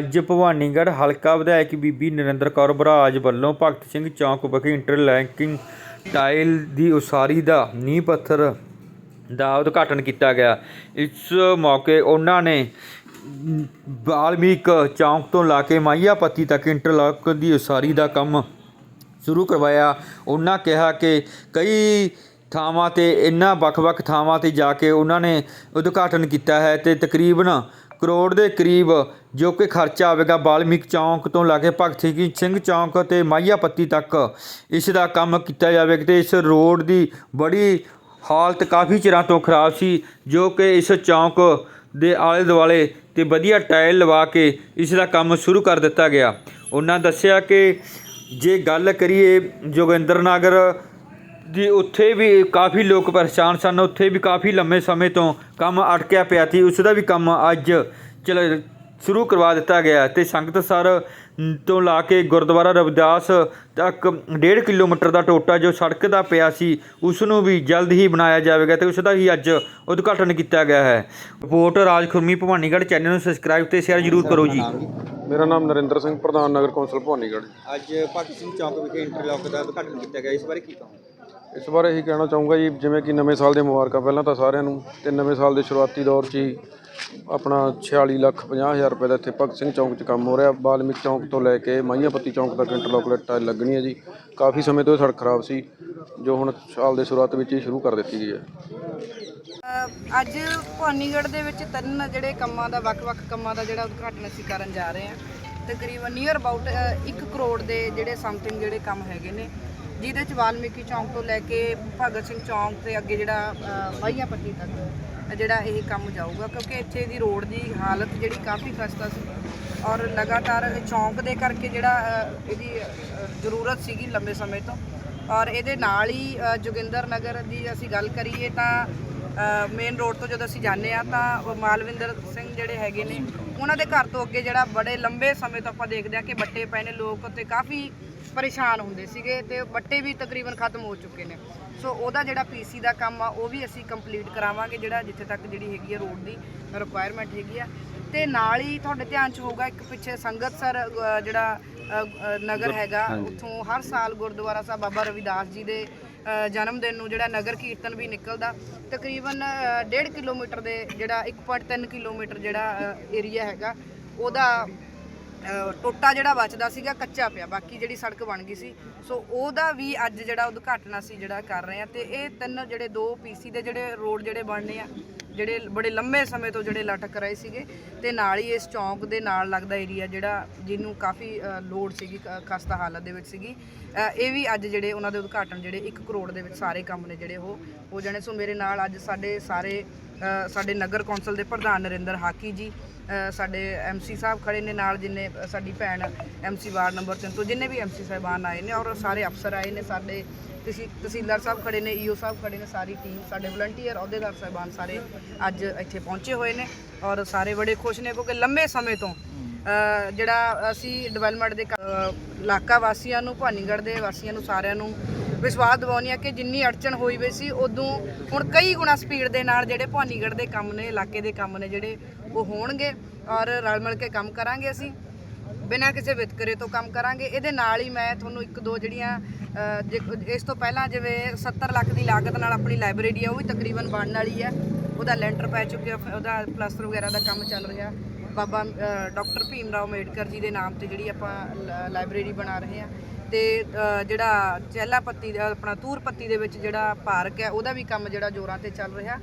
ਅੱਜ ਭਵਾਨੀਗੜ੍ਹ ਹਲਕਾ ਵਿਧਾਇਕ ਬੀਬੀ ਨਰਿੰਦਰ ਕੌਰ ਬਰਾਜ ਵੱਲੋਂ ਭਗਤ ਸਿੰਘ ਚੌਕ ਵਿਖੇ ਇੰਟਰਲੈਂਕਿੰਗ ਟਾਇਲ ਦੀ ਉਸਾਰੀ ਦਾ ਨੀਂਹ ਪੱਥਰ ਦਾ ਉਦਘਾਟਨ ਕੀਤਾ ਗਿਆ। ਇਸ ਮੌਕੇ ਉਹਨਾਂ ਨੇ ਅਮ, ਵਾਲਮੀਕ ਚੌਂਕ ਤੋਂ ਲਾ ਕੇ ਮਾਈਆ ਤੱਕ ਇੰਟਰਲਾਕ ਦੀ ਉਸਾਰੀ ਦਾ ਕੰਮ ਸ਼ੁਰੂ ਕਰਵਾਇਆ। ਉਹਨਾਂ ਕਿਹਾ ਕਿ ਕਈ ਥਾਵਾਂ ਤੇ ਇੰਨਾ ਵੱਖ-ਵੱਖ ਥਾਵਾਂ ਤੇ ਜਾ ਕੇ ਉਹਨਾਂ ਨੇ ਉਦਘਾਟਨ ਕੀਤਾ ਹੈ ਤੇ ਤਕਰੀਬਨ ਕਰੋੜ ਦੇ ਕਰੀਬ ਜੋ ਕਿ ਖਰਚਾ ਆਵੇਗਾ ਬਾਲਮੀਕ ਚੌਂਕ ਤੋਂ ਲਾ ਕੇ ਭਗਤ ਸਿੰਘ ਚੌਂਕ ਤੇ ਮਾਈਆ ਪੱਤੀ ਤੱਕ। ਇਸ ਦਾ ਕੰਮ ਕੀਤਾ ਜਾਵੇਗਾ ਤੇ ਇਸ ਰੋਡ ਦੀ ਬੜੀ ਹਾਲਤ ਕਾਫੀ ਚਿਰਾਂ ਤੋਂ ਖਰਾਬ ਸੀ, ਜੋ ਕਿ ਇਸ ਚੌਂਕ ਦੇ ਆਲੇ ਦੁਆਲੇ ਤੇ ਵਧੀਆ ਟਾਇਲ ਲਵਾ ਕੇ ਇਸ ਦਾ ਕੰਮ ਸ਼ੁਰੂ ਕਰ ਦਿੱਤਾ ਗਿਆ। ਉਹਨਾਂ ਦੱਸਿਆ ਕਿ ਜੇ ਗੱਲ ਕਰੀਏ ਜੋਗਿੰਦਰ ਨਗਰ ਦੀ ਉੱਥੇ ਵੀ ਕਾਫੀ ਲੋਕ ਪਰੇਸ਼ਾਨ ਸਨ। ਉੱਥੇ ਵੀ ਕਾਫੀ ਲੰਮੇ ਸਮੇਂ ਤੋਂ ਕੰਮ ਅਟਕਿਆ ਪਿਆ ਸੀ। ਉਸ ਦਾ ਵੀ ਕੰਮ ਅੱਜ ਚਲ ਸ਼ੁਰੂ ਕਰਵਾ ਦਿੱਤਾ ਗਿਆ ਤੇ ਸੰਗਤ ਸਰ ਤੋਂ ਲਾ ਕੇ ਗੁਰਦੁਆਰਾ ਰਵਿਦਾਸ ਤੱਕ 1.5 ਕਿਲੋਮੀਟਰ ਦਾ ਟੋਟਾ ਜੋ ਸੜਕ ਦਾ ਪਿਆ ਸੀ ਉਸ ਨੂੰ ਵੀ ਜਲਦ ਹੀ ਬਣਾਇਆ ਜਾਵੇਗਾ ਤੇ ਉਸ ਦਾ ਹੀ ਅੱਜ ਉਦਘਾਟਨ ਕੀਤਾ ਗਿਆ ਹੈ। ਰਿਪੋਰਟ ਰਾਜ ਖੁਰਮੀ ਭਵਾਨੀਗੜ੍ਹ ਚੈਨਲ ਨੂੰ ਸਬਸਕ੍ਰਾਈਬ ਤੇ ਸ਼ੇਅਰ ਜ਼ਰੂਰ ਕਰੋ ਜੀ। ਮੇਰਾ ਨਾਮ ਨਰਿੰਦਰ ਸਿੰਘ ਪ੍ਰਧਾਨ ਨਗਰ ਕੌਂਸਲ ਭਵਾਨੀਗੜ੍ਹ। ਅੱਜ ਭਗਤ ਸਿੰਘ ਚੌਕ ਵਿਖੇ ਇੰਟਰਲੌਕ ਦਾ ਉਦਘਾਟਨ ਕੀਤਾ ਗਿਆ। ਇਸ ਬਾਰੇ ਕੀ ਕਹੋਗੇ? ਇਸ ਬਾਰੇ ਇਹੀ ਕਹਿਣਾ ਚਾਹੂੰਗਾ ਜੀ, ਜਿਵੇਂ ਕਿ ਨਵੇਂ ਸਾਲ ਦੇ ਮੁਬਾਰਕਾਂ ਪਹਿਲਾਂ ਤਾਂ ਸਾਰਿਆਂ ਨੂੰ, ਤੇ ਨਵੇਂ ਸਾਲ ਦੇ ਸ਼ੁਰੂਆਤੀ ਦੌਰ 'ਚ ਹੀ ਆਪਣਾ 46 ਲੱਖ 50 ਹਜ਼ਾਰ ਰੁਪਏ ਦਾ ਇੱਥੇ ਭਗਤ ਸਿੰਘ ਚੌਂਕ 'ਚ ਕੰਮ ਹੋ ਰਿਹਾ। ਬਾਲਮਿਕ ਚੌਂਕ ਤੋਂ ਲੈ ਕੇ ਮਾਈਆਪੱਤੀ ਚੌਂਕ ਤੱਕ ਇੰਟਰਲੌਕ ਟਾਇਲ ਲੱਗਣੀ ਹੈ ਜੀ। ਕਾਫੀ ਸਮੇਂ ਤੋਂ ਇਹ ਸੜਕ ਖਰਾਬ ਸੀ, ਜੋ ਹੁਣ ਸਾਲ ਦੇ ਸ਼ੁਰੂਆਤ ਵਿੱਚ ਹੀ ਸ਼ੁਰੂ ਕਰ ਦਿੱਤੀ ਗਈ ਹੈ। ਅੱਜ ਭਵਾਨੀਗੜ੍ਹ ਦੇ ਵਿੱਚ ਤਿੰਨ ਜਿਹੜੇ ਕੰਮਾਂ ਦਾ, ਵੱਖ-ਵੱਖ ਕੰਮਾਂ ਦਾ ਜਿਹੜਾ ਉਦਘਾਟਨ ਅਸੀਂ ਕਰਨ ਜਾ ਰਹੇ ਹਾਂ। ਤਕਰੀਬਨ ਨੀਅਰ ਅਬਾਊਟ 1 ਕਰੋੜ ਦੇ ਜਿਹੜੇ ਸਮਥਿੰਗ ਜਿਹੜੇ ਕੰਮ ਹੈਗੇ ਨੇ ਜਿਹਦੇ ਚ ਵਾਲਮੀਕੀ ਚੌਂਕ ਤੋਂ ਲੈ ਕੇ ਭਗਤ ਸਿੰਘ ਚੌਂਕ ਤੇ ਅੱਗੇ ਜਿਹੜਾ ਵਾਹੀਆਂ ਪੱਟੀ ਤੱਕ ਜਿਹੜਾ ਇਹ ਕੰਮ ਜਾਊਗਾ, ਕਿਉਂਕਿ ਇੱਥੇ ਦੀ ਰੋਡ ਦੀ ਹਾਲਤ ਜਿਹੜੀ ਕਾਫੀ ਖਸਤਾ ਸੀ ਔਰ ਲਗਾਤਾਰ ਚੌਂਕ ਦੇ ਕਰਕੇ ਜਿਹੜਾ ਇਹਦੀ ਜ਼ਰੂਰਤ ਸੀਗੀ ਲੰਬੇ ਸਮੇਂ ਤੋਂ। ਔਰ ਇਹਦੇ ਨਾਲ ਹੀ ਜੋਗਿੰਦਰ ਨਗਰ ਦੀ ਅਸੀਂ ਗੱਲ ਕਰੀਏ ਤਾਂ ਮੇਨ ਰੋਡ ਤੋਂ ਜਦੋਂ ਅਸੀਂ ਜਾਂਦੇ ਆ ਤਾਂ ਮਾਲਵਿੰਦਰ ਸਿੰਘ ਜਿਹੜੇ ਹੈਗੇ ਨੇ, ਉਹਨਾਂ ਦੇ ਘਰ ਤੋਂ ਅੱਗੇ ਜਿਹੜਾ ਬੜੇ ਲੰਬੇ ਸਮੇਂ ਤੋਂ ਆਪਾਂ ਦੇਖਦੇ ਆ ਕਿ ਬੱਟੇ ਪਏ ਨੇ, ਲੋਕ ਤੇ ਕਾਫੀ ਪਰੇਸ਼ਾਨ ਹੁੰਦੇ ਸੀਗੇ ਤੇ ਬੱਟੇ ਵੀ ਤਕਰੀਬਨ ਖਤਮ ਹੋ ਚੁੱਕੇ ਨੇ। ਸੋ ਉਹਦਾ ਜਿਹੜਾ ਪੀਸੀ ਦਾ ਕੰਮ ਆ ਉਹ ਵੀ ਅਸੀਂ ਕੰਪਲੀਟ ਕਰਾਵਾਂਗੇ ਜਿਹੜਾ ਜਿੱਥੇ ਤੱਕ ਜਿਹੜੀ ਹੈਗੀ ਆ ਰੋਡ ਦੀ ਰਿਕੁਆਇਰਮੈਂਟ ਹੈਗੀ ਆ। ਤੇ ਨਾਲ ਹੀ ਤੁਹਾਡੇ ਧਿਆਨ 'ਚ ਹੋਊਗਾ ਇੱਕ ਪਿੱਛੇ ਸੰਗਤਸਰ ਅ, ਜਿਹੜਾ ਨਗਰ ਹੈਗਾ ਉੱਥੋਂ ਹਰ ਸਾਲ ਗੁਰਦੁਆਰਾ ਸਾਹਿਬ ਬਾਬਾ ਰਵਿਦਾਸ ਜੀ ਦੇ ਜਨਮ ਦਿਨ ਨੂੰ ਜਿਹੜਾ ਨਗਰ ਕੀਰਤਨ ਵੀ ਨਿਕਲਦਾ। ਤਕਰੀਬਨ 1.5 ਕਿਲੋਮੀਟਰ ਦੇ ਜਿਹੜਾ 1.3 ਕਿਲੋਮੀਟਰ ਜਿਹੜਾ ਏਰੀਆ ਹੈਗਾ ਉਹਦਾ ਟੋਟਾ ਜਿਹੜਾ ਬਚਦਾ ਸੀਗਾ ਕੱਚਾ ਪਿਆ ਬਾਕੀ ਜਿਹੜੀ ਸੜਕ ਬਣ ਗਈ ਸੀ। ਸੋ ਉਹਦਾ ਵੀ ਅੱਜ ਜਿਹੜਾ ਉਦਘਾਟਨ ਅਸੀਂ ਜਿਹੜਾ ਕਰ ਰਹੇ ਆ ਤੇ ਇਹ ਤਿੰਨ ਜਿਹੜੇ ਦੋ ਪੀਸੀ ਦੇ ਜਿਹੜੇ ਰੋਡ ਜਿਹੜੇ ਬਣਨੇ ਆ ਜਿਹੜੇ ਬੜੇ ਲੰਮੇ ਸਮੇਂ ਤੋਂ ਜਿਹੜੇ ਲਟਕ ਰਹੇ ਸੀਗੇ ਤੇ ਨਾਲ ਹੀ ਇਸ ਚੌਂਕ ਦੇ ਨਾਲ ਲੱਗਦਾ ਏਰੀਆ ਜਿਹੜਾ ਜਿਹਨੂੰ ਕਾਫੀ ਅ, ਲੋੜ ਸੀਗੀ ਕ- ਖਸਤਾ ਹਾਲਤ ਦੇ ਵਿੱਚ ਸੀਗੀ। ਇਹ ਵੀ ਅੱਜ ਜਿਹੜੇ ਉਹਨਾਂ ਦੇ ਉਦਘਾਟਨ ਜਿਹੜੇ 1 ਕਰੋੜ ਦੇ ਵਿੱਚ ਸਾਰੇ ਕੰਮ ਨੇ ਜਿਹੜੇ ਉਹ ਹੋ ਜਾਣੇ। ਸੋ ਮੇਰੇ ਨਾਲ ਅੱਜ ਸਾਡੇ ਸਾਰੇ ਸਾਡੇ ਨਗਰ ਕੌਂਸਲ ਦੇ ਪ੍ਰਧਾਨ ਨਰਿੰਦਰ ਹਾਕੀ ਜੀ ਅ, ਸਾਡੇ ਐਮਸੀ ਸਾਹਿਬ ਖੜੇ ਨੇ ਨਾਲ ਜਿੰਨੇ ਸਾਡੀ ਭੈਣ ਐਮਸੀ ਵਾਰਡ ਨੰਬਰ 3 ਤੋਂ ਜਿੰਨੇ ਵੀ ਐਮਸੀ ਸਾਹਿਬਾਨ ਆਏ ਨੇ ਔਰ ਸਾਰੇ ਅਫਸਰ ਆਏ ਨੇ ਸਾਡੇ ਤਹਿਸੀਲ ਤਹਿਸੀਲਦਾਰ ਸਾਹਿਬ ਖੜੇ ਨੇ ਈਓ ਸਾਹਿਬ ਖੜੇ ਨੇ ਸਾਰੀ ਟੀਮ ਸਾਡੇ ਵਲੰਟੀਅਰ ਅਹੁਦੇਦਾਰ ਸਾਹਿਬਾਨ ਸਾਰੇ ਅੱਜ ਇੱਥੇ ਪਹੁੰਚੇ ਹੋਏ ਨੇ ਔਰ ਸਾਰੇ ਬੜੇ ਖੁਸ਼ ਨੇ ਕਿਉਂਕਿ ਲੰਮੇ ਸਮੇਂ ਤੋਂ ਜਿਹੜਾ ਅਸੀਂ ਡਿਵੈਲਪਮੈਂਟ ਦੇ ਇਲਾਕਾ ਵਾਸੀਆਂ ਨੂੰ ਭਾਨੀਗੜ੍ਹ ਦੇ ਵਾਸੀਆਂ ਨੂੰ ਸਾਰਿਆਂ ਨੂੰ ਵਿਸ਼ਵਾਸ ਦਿਵਾਉਂਦੀ ਆ ਕਿ ਜਿੰਨੀ ਅੜਚਨ ਹੋਈ ਹੋਈ ਸੀ ਉਦੋਂ ਹੁਣ ਕਈ ਗੁਣਾ ਸਪੀਡ ਦੇ ਨਾਲ ਜਿਹੜੇ ਭਾਨੀਗੜ੍ਹ ਦੇ ਕੰਮ ਨੇ ਇਲਾਕੇ ਦੇ ਕੰਮ ਨੇ ਜਿਹੜੇ ਉਹ ਹੋਣਗੇ ਔਰ ਰਲ ਮਿਲ ਕੇ ਕੰਮ ਕਰਾਂਗੇ ਅਸੀਂ। ਬਿਨਾਂ ਕਿਸੇ ਵਿਤਕਰੇ ਤੋਂ ਕੰਮ ਕਰਾਂਗੇ। ਇਹਦੇ ਨਾਲ ਹੀ ਮੈਂ ਤੁਹਾਨੂੰ ਇੱਕ ਦੋ ਜਿਹੜੀਆਂ ਇਸ ਤੋਂ ਪਹਿਲਾਂ ਜਿਵੇਂ 70 ਲੱਖ ਦੀ ਲਾਗਤ ਨਾਲ ਆਪਣੀ ਲਾਇਬ੍ਰੇਰੀ ਆ ਉਹ ਵੀ ਤਕਰੀਬਨ ਬਣਨ ਵਾਲੀ ਹੈ। ਉਹਦਾ ਲੈਂਟਰ ਪੈ ਚੁੱਕਿਆ ਉਹਦਾ ਪਲਾਸਟਰ ਵਗੈਰਾ ਦਾ ਕੰਮ ਚੱਲ ਰਿਹਾ। ਬਾਬਾ ਅ, ਡਾਕਟਰ ਭੀਮ ਰਾਓ ਅੰਬੇਡਕਰ ਜੀ ਦੇ ਨਾਮ ਤੇ ਜਿਹੜੀ ਆਪਾਂ ਲ- ਲਾਇਬ੍ਰੇਰੀ ਬਣਾ ਰਹੇ ਹਾਂ। ਤੇ ਜਿਹੜਾ ਚਹਿਲਾ ਪੱਤੀ ਦਾ, ਆਪਣਾ ਤੂਰ ਪੱਤੀ ਦੇ ਵਿੱਚ ਜਿਹੜਾ ਪਾਰਕ ਹੈ, ਉਹਦਾ ਵੀ ਕੰਮ ਜਿਹੜਾ ਜ਼ੋਰਾਂ ਤੇ ਚੱਲ ਰਿਹਾ।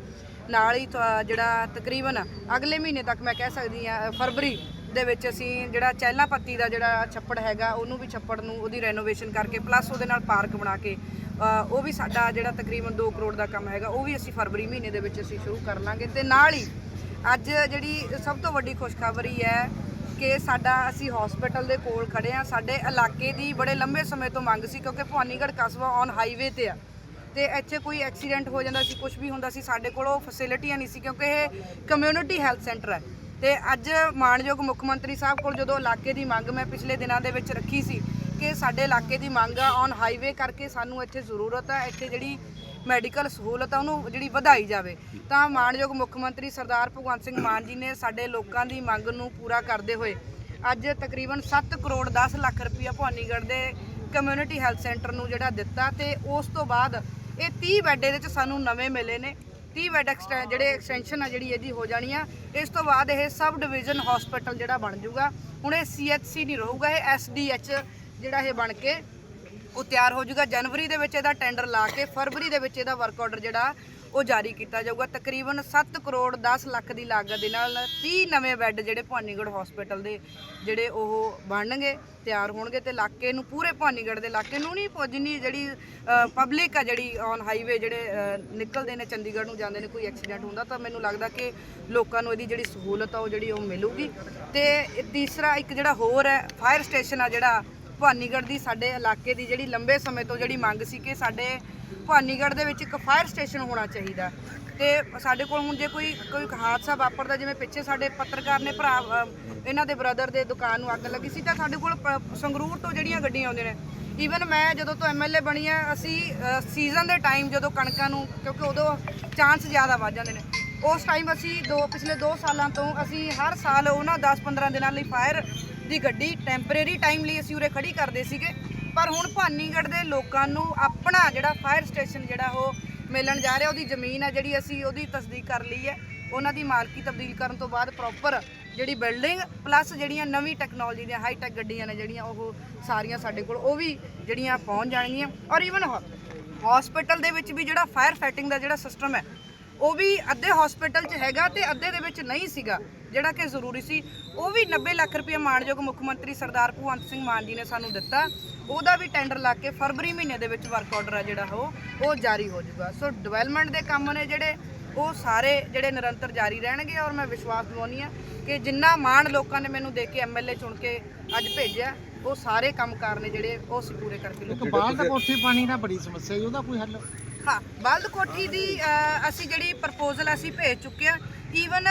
ਨਾਲ ਹੀ ਤੁਹਾ- ਜਿਹੜਾ ਤਕਰੀਬਨ ਅਗਲੇ ਮਹੀਨੇ ਤੱਕ ਮੈਂ ਕਹਿ ਸਕਦੀ ਹਾਂ ਫਰਵਰੀ ਦੇ ਵਿੱਚ ਅਸੀਂ ਜਿਹੜਾ ਚਹਿਲਾ ਪੱਤੀ ਦਾ ਜਿਹੜਾ ਛੱਪੜ ਹੈਗਾ, ਉਹਨੂੰ ਵੀ ਛੱਪੜ ਨੂੰ ਉਹਦੀ ਰੈਨੋਵੇਸ਼ਨ ਕਰਕੇ ਪਲੱਸ ਉਹਦੇ ਨਾਲ ਪਾਰਕ ਬਣਾ ਕੇ ਉਹ ਵੀ ਸਾਡਾ ਜਿਹੜਾ ਤਕਰੀਬਨ 2 ਕਰੋੜ ਦਾ ਕੰਮ ਹੈਗਾ, ਉਹ ਵੀ ਅਸੀਂ ਫਰਵਰੀ ਮਹੀਨੇ ਦੇ ਵਿੱਚ ਅਸੀਂ ਸ਼ੁਰੂ ਕਰ ਲਾਂਗੇ। ਤੇ ਨਾਲ ਹੀ ਅੱਜ ਜਿਹੜੀ ਸਭ ਤੋਂ ਵੱਡੀ ਖੁਸ਼ਖਬਰੀ ਹੈ ਕਿ ਸਾਡਾ ਅਸੀਂ ਹਸਪੀਟਲ ਦੇ ਕੋਲ ਖੜੇ ਆ ਸਾਡੇ ਇਲਾਕੇ ਦੀ ਬੜੇ ਲੰਬੇ ਸਮੇਂ ਤੋਂ ਮੰਗ ਸੀ ਕਿਉਂਕਿ ਭਵਾਨੀਗੜ੍ਹ ਕਸਬਾ ਔਨ ਹਾਈਵੇ ਤੇ ਆ। ਤੇ ਇੱਥੇ ਕੋਈ ਐਕਸੀਡੈਂਟ ਹੋ ਜਾਂਦਾ ਸੀ ਕੁਝ ਵੀ ਹੁੰਦਾ ਸੀ, ਸਾਡੇ ਕੋਲ ਉਹ ਫੈਸਿਲਿਟੀਆਂ ਨਹੀਂ ਸੀ ਕਿਉਂਕਿ ਇਹ ਕਮਿਊਨਿਟੀ ਹੈਲਥ ਸੈਂਟਰ ਹੈ। ਤੇ ਅੱਜ ਮਾਨਯੋਗ ਮੁੱਖ ਮੰਤਰੀ ਸਾਹਿਬ ਕੋਲ ਜਦੋਂ ਇਲਾਕੇ ਦੀ ਮੰਗ ਮੈਂ ਪਿਛਲੇ ਦਿਨਾਂ ਦੇ ਵਿੱਚ ਰੱਖੀ ਸੀ ਕਿ ਸਾਡੇ ਇਲਾਕੇ ਦੀ ਮੰਗ ਆ ਔਨ ਹਾਈਵੇ ਕਰਕੇ ਸਾਨੂੰ ਇੱਥੇ ਜ਼ਰੂਰਤ ਆ ਇੱਥੇ ਜਿਹੜੀ ਮੈਡੀਕਲ ਸਹੂਲਤ ਆ, ਉਹਨੂੰ ਜਿਹੜੀ ਵਧਾਈ ਜਾਵੇ। ਤਾਂ ਮਾਣਯੋਗ ਮੁੱਖ ਮੰਤਰੀ ਸਰਦਾਰ ਭਗਵੰਤ ਸਿੰਘ ਮਾਨ ਜੀ ਨੇ ਸਾਡੇ ਲੋਕਾਂ ਦੀ ਮੰਗ ਨੂੰ ਪੂਰਾ ਕਰਦੇ ਹੋਏ ਅੱਜ ਤਕਰੀਬਨ 7 ਕਰੋੜ 10 ਲੱਖ ਰੁਪਇਆ ਭਵਾਨੀਗੜ੍ਹ ਦੇ ਕਮਿਊਨਿਟੀ ਹੈਲਥ ਸੈਂਟਰ ਨੂੰ ਜਿਹੜਾ ਦਿੱਤਾ ਤੇ ਉਸ ਤੋਂ ਬਾਅਦ ਇਹ 30 ਬੈੱਡ ਇਹਦੇ ਚ ਸਾਨੂੰ ਨਵੇਂ ਮਿਲੇ ਨੇ। 30 ਬੈੱਡ ਐਕਸਟੈ ਜਿਹੜੇ ਐਕਸਟੈਂਸ਼ਨ ਆ, ਜਿਹੜੀ ਇਹਦੀ ਹੋ ਜਾਣੀ ਆ, ਇਸ ਤੋਂ ਬਾਅਦ ਇਹ ਸਬ ਡਿਵੀਜ਼ਨ ਹਸਪੀਟਲ ਜਿਹੜਾ ਬਣ ਜਾਊਗਾ। ਹੁਣ ਇਹ ਸੀਐਚਸੀ ਨਹੀਂ ਰਹੂਗਾ, ਇਹ ਐਸਡੀਐਚ ਜਿਹੜਾ ਇਹ ਬਣ ਕੇ ਉਹ ਤਿਆਰ ਹੋ ਜਾਊਗਾ। ਜਨਵਰੀ ਦੇ ਵਿੱਚ ਇਹਦਾ ਟੈਂਡਰ ਲਾ ਕੇ ਫਰਵਰੀ ਦੇ ਵਿੱਚ ਇਹਦਾ ਵਰਕ ਆਰਡਰ ਜਿਹੜਾ ਉਹ ਜਾਰੀ ਕੀਤਾ ਜਾਊਗਾ। ਤਕਰੀਬਨ 7 ਕਰੋੜ 10 ਲੱਖ ਦੀ ਲਾਗਤ ਦੇ ਨਾਲ 30 ਨਵੇਂ ਬੈੱਡ ਜਿਹੜੇ ਭਵਾਨੀਗੜ੍ਹ ਹਸਪੀਟਲ ਦੇ ਜਿਹੜੇ ਉਹ ਬਣਨਗੇ, ਤਿਆਰ ਹੋਣਗੇ ਤੇ ਇਲਾਕੇ ਨੂੰ ਪੂਰੇ ਭਵਾਨੀਗੜ੍ਹ ਦੇ ਇਲਾਕੇ ਨੂੰ ਨਹੀਂ ਜਿੰਨੀ ਜਿਹੜੀ ਪਬਲਿਕ ਆ ਜਿਹੜੀ ਔਨ ਹਾਈਵੇ ਜਿਹੜੇ ਨਿਕਲਦੇ ਨੇ, ਚੰਡੀਗੜ੍ਹ ਨੂੰ ਜਾਂਦੇ ਨੇ, ਕੋਈ ਐਕਸੀਡੈਂਟ ਹੁੰਦਾ ਤਾਂ ਮੈਨੂੰ ਲੱਗਦਾ ਕਿ ਲੋਕਾਂ ਨੂੰ ਇਹਦੀ ਜਿਹੜੀ ਸਹੂਲਤ ਆ ਉਹ ਜਿਹੜੀ ਉਹ ਮਿਲੂਗੀ। ਤੇ ਤੀਸਰਾ ਇੱਕ ਜਿਹੜਾ ਹੋਰ ਹੈ ਫਾਇਰ ਸਟੇਸ਼ਨ ਆ ਜਿਹੜਾ ਭਵਾਨੀਗੜ੍ਹ ਦੀ ਸਾਡੇ ਇਲਾਕੇ ਦੀ ਜਿਹੜੀ ਲੰਬੇ ਸਮੇਂ ਤੋਂ ਜਿਹੜੀ ਮੰਗ ਸੀ ਕਿ ਸਾਡੇ ਭਵਾਨੀਗੜ੍ਹ ਦੇ ਵਿੱਚ ਇੱਕ ਫਾਇਰ ਸਟੇਸ਼ਨ ਹੋਣਾ ਚਾਹੀਦਾ। ਤੇ ਸਾਡੇ ਕੋਲ ਹੁਣ ਜੇ ਕੋਈ ਕੋਈ ਹਾਦਸਾ ਵਾਪਰਦਾ, ਜਿਵੇਂ ਪਿੱਛੇ ਸਾਡੇ ਪੱਤਰਕਾਰ ਨੇ ਭਰਾ ਇਹਨਾਂ ਦੇ ਬ੍ਰਦਰ ਦੇ ਦੁਕਾਨ ਨੂੰ ਅੱਗ ਲੱਗੀ ਸੀ, ਤਾਂ ਸਾਡੇ ਕੋਲ ਪ- ਸੰਗਰੂਰ ਤੋਂ ਜਿਹੜੀਆਂ ਗੱਡੀਆਂ ਆਉਂਦੀਆਂ ਨੇ ਈਵਨ ਮੈਂ ਜਦੋਂ ਤੋਂ ਐਮਐਲਏ ਬਣੀ ਆ, ਅਸੀਂ ਸੀਜ਼ਨ ਦੇ ਟਾਈਮ ਜਦੋਂ ਕਣਕਾਂ ਨੂੰ, ਕਿਉਂਕਿ ਉਦੋਂ ਚਾਂਸ ਜ਼ਿਆਦਾ ਵੱਧ ਜਾਂਦੇ ਨੇ, ਉਸ ਟਾਈਮ ਅਸੀਂ ਦੋ, ਪਿਛਲੇ 2 ਸਾਲਾਂ ਤੋਂ ਅਸੀਂ ਹਰ ਸਾਲ ਉਹਨਾਂ 10-15 ਦਿਨਾਂ ਲਈ ਫਾਇਰ ਦੀ ਗੱਡੀ ਟੈਂਪਰੇਰੀ ਟਾਈਮ ਲਈ ਅਸੀਂ ਉਰੇ ਖੜੀ ਕਰਦੇ ਸੀਗੇ। ਪਰ ਹੁਣ ਭਾਨੀਗੜ੍ਹ ਦੇ ਲੋਕਾਂ ਨੂੰ ਆਪਣਾ ਜਿਹੜਾ ਫਾਇਰ ਸਟੇਸ਼ਨ ਜਿਹੜਾ ਉਹ ਮਿਲਣ ਜਾ ਰਿਹਾ, ਉਹਦੀ ਜ਼ਮੀਨ ਹੈ ਜਿਹੜੀ ਅਸੀਂ ਉਹਦੀ ਤਸਦੀਕ ਕਰ ਲਈ ਹੈ। ਉਹਨਾਂ ਦੀ ਮਾਲਕੀ ਤਬਦੀਲ ਕਰਨ ਤੋਂ ਬਾਅਦ ਪ੍ਰੋਪਰ ਜਿਹੜੀ ਬਿਲਡਿੰਗ ਪਲੱਸ ਜਿਹੜੀਆਂ ਨਵੀਂ ਟੈਕਨੋਲੋਜੀ ਦੀਆਂ ਹਾਈ ਟੈਕ ਗੱਡੀਆਂ ਨੇ ਜਿਹੜੀਆਂ ਉਹ ਸਾਰੀਆਂ ਸਾਡੇ ਕੋਲ, ਉਹ ਵੀ ਜਿਹੜੀਆਂ ਪਹੁੰਚ ਜਾਣਗੀਆਂ। ਔਰ ਈਵਨ ਹਸਪੀਟਲ ਦੇ ਵਿੱਚ ਵੀ ਜਿਹੜਾ ਫਾਇਰ ਫਾਈਟਿੰਗ ਦਾ ਜਿਹੜਾ ਸਿਸਟਮ ਹੈ, ਉਹ ਵੀ ਅੱਧੇ ਹਸਪੀਟਲ 'ਚ ਹੈਗਾ ਤੇ ਅੱਧੇ ਦੇ ਵਿੱਚ ਨਹੀਂ ਸੀਗਾ। ਜਿਹੜਾ ਕਿ ਜ਼ਰੂਰੀ ਸੀ ਉਹ ਵੀ 90 ਲੱਖ ਰੁਪਏ ਮਾਣਯੋਗ ਮੁੱਖ ਮੰਤਰੀ ਸਰਦਾਰ ਭਗਵੰਤ ਸਿੰਘ ਮਾਨ ਜੀ ਨੇ ਸਾਨੂੰ ਦਿੱਤਾ। ਉਹਦਾ ਵੀ ਟੈਂਡਰ ਲਾ ਕੇ ਫਰਵਰੀ ਮਹੀਨੇ ਦੇ ਵਿੱਚ ਵਰਕ ਆਰਡਰ ਆ ਜਿਹੜਾ ਉਹ ਉਹ ਜਾਰੀ ਹੋ ਜਾਊਗਾ। ਸੋ ਡਿਵੈਲਪਮੈਂਟ ਦੇ ਕੰਮ ਨੇ ਜਿਹੜੇ ਉਹ ਸਾਰੇ ਜਿਹੜੇ ਨਿਰੰਤਰ ਜਾਰੀ ਰਹਿਣਗੇ ਔਰ ਮੈਂ ਵਿਸ਼ਵਾਸ ਦਿਵਾਉਂਦੀ ਆ ਕਿ ਜਿੰਨਾ ਮਾਣ ਲੋਕਾਂ ਨੇ ਮੈਨੂੰ ਦੇ ਕੇ ਐਮਐਲਏ ਚੁਣ ਕੇ ਅੱਜ ਭੇਜਿਆ ਉਹ ਸਾਰੇ ਕੰਮਕਾਰ ਨੇ ਜਿਹੜੇ ਉਹ ਅਸੀਂ ਪੂਰੇ ਕਰਕੇ ਇੱਕ ਲਿਆਵਾਂਗੇ। ਬਾਹਰ ਦਾ ਕੋਠੀ ਪਾਣੀ ਦਾ ਬੜੀ ਸਮੱਸਿਆ ਜੀ ਉਹਦਾ ਕੋਈ ਹੱਲ? ਹਾਂ ਬਲਦ ਕੋਠੀ ਦੀ ਅਸੀਂ ਜਿਹੜੀ ਪ੍ਰਪੋਜ਼ਲ ਅਸੀਂ ਭੇਜ ਚੁੱਕੇ ਆ ਈਵਨ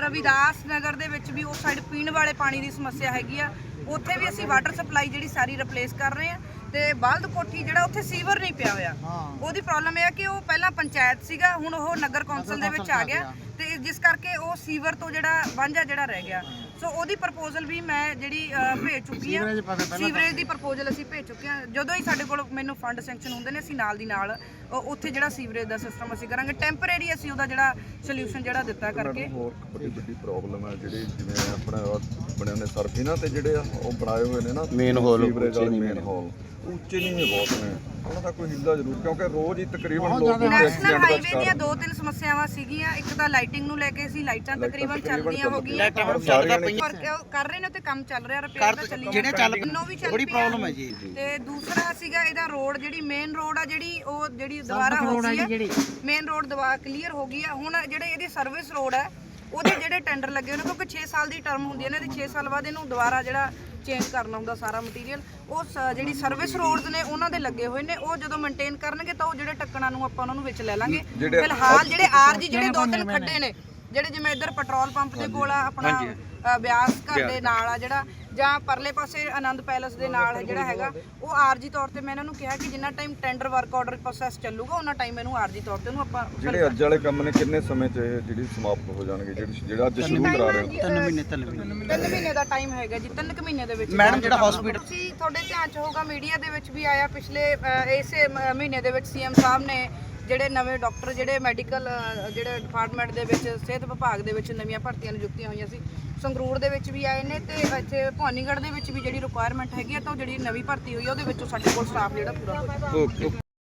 ਰਵਿਦਾਸ ਨਗਰ ਦੇ ਵਿੱਚ ਵੀ ਉਸ ਸਾਈਡ ਪੀਣ ਵਾਲੇ ਪਾਣੀ ਦੀ ਸਮੱਸਿਆ ਹੈਗੀ ਆ। ਉੱਥੇ ਵੀ ਅਸੀਂ ਵਾਟਰ ਸਪਲਾਈ ਜਿਹੜੀ ਸਾਰੀ ਰਿਪਲੇਸ ਕਰ ਰਹੇ ਆ। ਤੇ ਬਲਦ ਕੋਠੀ ਜਿਹੜਾ ਉੱਥੇ ਸੀਵਰ ਨਹੀਂ ਪਿਆ ਹੋਇਆ। ਉਹਦੀ ਪ੍ਰੋਬਲਮ ਇਹ ਆ ਕਿ ਉਹ ਪਹਿਲਾਂ ਪੰਚਾਇਤ ਸੀਗਾ ਹੁਣ ਉਹ ਨਗਰ ਕੌਂਸਲ ਦੇ ਵਿੱਚ ਆ ਗਿਆ। ਤੇ ਜਿਸ ਕਰਕੇ ਉਹ ਸੀਵਰ ਤੋਂ ਜਿਹੜਾ ਵਾਂਝਾ ਜਿਹੜਾ ਰਹਿ ਗਿਆ। ਸੋ ਉਹਦੀ ਪ੍ਰਪੋਜ਼ਲ ਵੀ ਮੈਂ ਜਿਹੜੀ ਭੇਜ ਚੁੱਕੀ ਆ ਸੀਵਰੇਜ ਪਹਿਲਾਂ ਸੀਵਰੇਜ ਦੀ ਪ੍ਰਪੋਜ਼ਲ ਅਸੀਂ ਭੇਜ ਚੁੱਕੇ ਹਾਂ। ਜਦੋਂ ਹੀ ਸਾਡੇ ਕੋਲ ਮੈਨੂੰ ਫੰਡ ਸੈਂਕਸ਼ਨ ਹੁੰਦੇ ਨੇ ਅਸੀਂ ਨਾਲ ਦੀ ਨਾਲ ਅ, ਉੱਥੇ ਜਿਹੜਾ ਸੀਵਰੇਜ ਦਾ ਸਿਸਟਮ ਅਸੀਂ ਕਰਾਂਗੇ। ਟੈਂਪਰੇਰੀ ਅਸੀਂ ਉਹਦਾ ਜਿਹੜਾ ਸੋਲੂਸ਼ਨ ਜਿਹੜਾ ਦਿੱਤਾ ਕਰਕੇ। ਹੋਰ ਵੱਡੀ ਵੱਡੀ ਪ੍ਰੋਬਲਮ ਹੈ ਜਿਹੜੀ ਜਿਵੇਂ ਆਪਣਾ ਆਹ ਬਣੇ ਨੇ ਸਰਫੀ ਨਾ ਤੇ ਜਿਹੜੇ ਆ ਉਹ ਬਣਾਏ ਹੋਏ ਨੇ ਨਾ ਮੇਨ ਹਾਲ ਉੱਚੇ ਨਹੀਂ ਮੇਨ ਹਾਲ ਉੱਚੇ ਨਹੀਂ ਬਹੁਤ ਨੇ। ਉਹਨਾਂ ਦਾ ਕੋਈ ਹਿੱਲਾ ਜ਼ਰੂਰ ਕਿਉਂਕਿ ਰੋਜ਼ ਹੀ ਤਕਰੀਬਨ ਲੋਕ ਉੱਥੇ ਨੈਸ਼ਨਲ ਐਕਸੀਡੈਂਟ ਦਾ ਹਾਈਵੇ ਦੀਆਂ ਦੋ ਤਿੰਨ ਸਮੱਸਿਆਵਾਂ ਸੀਗੀਆਂ। ਇੱਕ ਤਾਂ ਲਾਈਟਿੰਗ ਨੂੰ ਲੈ ਕੇ ਸੀ ਲਾਈਟਾਂ ਤਕਰੀਬਨ ਚੱਲਦੀਆਂ ਹੋ ਗਈਆਂ ਪਰ ਸਾਰੀਆਂ ਨੇ ਪਰ ਉਹ ਕਰ ਰਹੇ ਨੇ ਤੇ ਕੰਮ ਚੱਲ ਰਿਹਾ ਰਿਪੇਅਰ ਦਾ ਚੱਲੀ ਜਿਹੜੇ ਚੱਲ ਬੜੀ ਪ੍ਰੋਬਲਮ ਹੈ ਜੀ। ਤੇ ਦੂਸਰਾ ਸੀਗਾ ਇਹਦਾ ਰੋਡ ਜਿਹੜੀ ਮੇਨ ਰੋਡ ਆ ਜਿਹੜੀ ਉਹ ਜਿਹੜੀ ਦੁਬਾਰਾ ਹੋ ਗਈ ਹੈ। ਮੇਨ ਰੋਡ ਦੁਬਾਰਾ ਕਲੀਅਰ ਹੋ ਗਈ ਆ। ਹੁਣ ਜਿਹੜੇ ਇਹਦੀ ਸਰਵਿਸ ਰੋਡ ਹੈ ਉਹਦੇ ਜਿਹੜੇ ਟੈਂਡਰ ਲੱਗੇ ਹੋਏ ਨੇ ਕਿਉਂਕਿ 6 ਸਾਲ ਦੀ ਟਰਮ ਹੁੰਦੀ ਹੈ ਨਾ ਤੇ 6 ਸਾਲ ਬਾਅਦ ਇਹਨੂੰ ਦੁਬਾਰਾ ਜਿਹੜਾ ਚੇਂਜ ਕਰਨਾ ਹੁੰਦਾ ਸਾਰਾ ਮਟੀਰੀਅਲ ਉਹ ਸ- ਜਿਹੜੀ ਸਰਵਿਸ ਰੋਡਸ ਨੇ ਉਹਨਾਂ ਦੇ ਲੱਗੇ ਹੋਏ ਨੇ। ਉਹ ਜਦੋਂ ਮੇਨਟੇਨ ਕਰਨਗੇ ਤਾਂ ਉਹ ਜਿਹੜੇ ਟੱਕਣਾ ਨੂੰ ਆਪਾਂ ਉਹਨਾਂ ਨੂੰ ਵਿੱਚ ਲੈ ਲਾਂਗੇ। ਜਿਹੜੇ- ਫਿਲਹਾਲ ਜਿਹੜੇ ਆਰਜੀ ਜਿਹੜੇ ਦੋ ਤਿੰਨ ਖੱਡੇ ਨੇ ਜਿਹੜੇ ਜਿਵੇਂ ਇੱਧਰ ਪੈਟਰੋਲ ਪੰਪ ਦੇ ਕੋਲ ਆ ਆਪਣਾ ਬਿਆਸ ਘਰ ਦੇ ਨਾਲ ਆ ਜਿਹੜਾ ਜਾਂ ਪਰਲੇ ਪਾਸੇ ਆਨੰਦ ਪੈਲਸ ਦੇ ਨਾਲ ਜਿਹੜਾ ਹੈਗਾ ਉਹ ਆਰਜੀ ਤੌਰ ਤੇ ਮੈਂ ਇਹਨਾਂ ਨੂੰ ਕਿਹਾ ਕਿ ਜਿੰਨਾ time tender work order process ਚੱਲੂਗਾ ਉਹਨਾਂ ਟਾਈਮ ਇਹਨੂੰ ਆਰਜੀ ਤੌਰ ਤੇ ਉਹਨੂੰ ਆਪਾਂ ਜਿਹੜੇ ਅੱਜ ਵਾਲੇ ਕੰਮ ਨੇ ਕਿੰਨੇ ਸਮੇਂ 'ਚ ਇਹ ਜਿਹੜੀ ਸਮਾਪਤ ਹੋ ਜਾਣਗੇ? ਜਿਹੜੀ ਜਿਹੜਾ ਅੱਜ ਸ਼ੁਰੂ ਕਰਾ ਰਹੇ ਹੋ? ਤਿੰਨ ਮਹੀਨੇ ਤਿੰਨ ਮਹੀਨੇ। ਤਿੰਨ ਮਹੀਨੇ ਦਾ ਟਾਈਮ ਹੈਗਾ ਜੀ ਤਿੰਨ ਕੁ ਮਹੀਨੇ ਦੇ ਵਿੱਚ। ਮੈਡਮ ਜਿਹੜਾ ਹਸਪੀਟਲ ਤੁਸੀਂ ਤੁਹਾਡੇ ਧਿਆਨ ਚ ਹੋਊਗਾ ਮੀਡੀਆ ਦੇ ਵਿੱਚ ਵੀ ਆਇਆ ਪਿਛਲੇ ਇਸੇ ਮਹੀਨੇ ਦੇ ਵਿੱਚ ਸੀਐਮ ਸਾਹਿਬ ਨੇ ਜਿਹੜੇ ਨਵੇਂ ਡਾਕਟਰ, ਜਿਹੜੇ ਮੈਡੀਕਲ ਜਿਹੜੇ ਡਿਪਾਰਟਮੈਂਟ ਦੇ ਵਿੱਚ, ਸਿਹਤ ਵਿਭਾਗ ਦੇ ਵਿੱਚ ਨਵੀਆਂ ਭਰਤੀਆਂ ਨਿਯੁਕਤੀਆਂ ਹੋਈਆਂ ਸੀ। ਸੰਗਰੂਰ ਦੇ ਵਿੱਚ ਵੀ ਆਏ ਨੇ ਤੇ ਇੱਥੇ ਭਵਾਨੀਗੜ੍ਹ ਦੇ ਵਿੱਚ ਵੀ ਜਿਹੜੀ ਰਿਕੁਆਇਰਮੈਂਟ ਹੈਗੀ ਆ, ਤਾਂ ਉਹ ਜਿਹੜੀ ਨਵੀਂ ਭਰਤੀ ਹੋਈ ਆ, ਉਹਦੇ ਵਿੱਚੋਂ ਸਾਡੇ ਕੋਲ ਸਟਾਫ ਜਿਹੜਾ ਪੂਰਾ ਹੋ